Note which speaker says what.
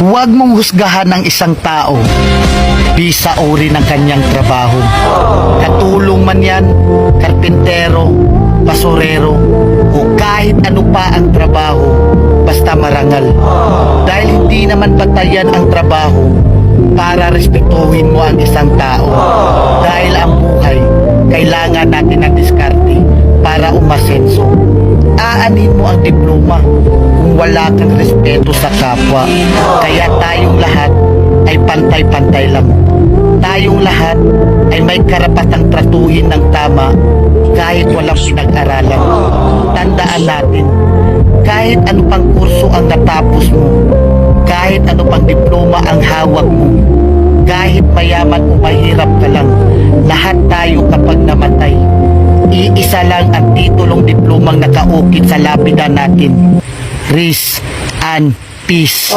Speaker 1: Huwag mong husgahan ang isang tao. Bisa uri ng kanyang trabaho. Katulong man yan, karpintero, basurero, o kahit ano pa ang trabaho, basta marangal. Dahil hindi naman batayan ang trabaho para respetuhin mo ang isang tao. Dahil ang buhay, kailangan natin ng diskarte diploma kung wala kang respeto sa kapwa. Kaya tayong lahat ay pantay-pantay lang. Tayong lahat ay may karapatang tratuhin ng tama kahit walang pinag-aralan. Tandaan natin, kahit ano pang kurso ang natapos mo, kahit ano pang diploma ang hawak mo, kahit mayaman o mahirap ka lang, lahat tayo kapag namatay, iisa lang ang titulong diplomang nakaukit sa lapida natin. Risk and Peace.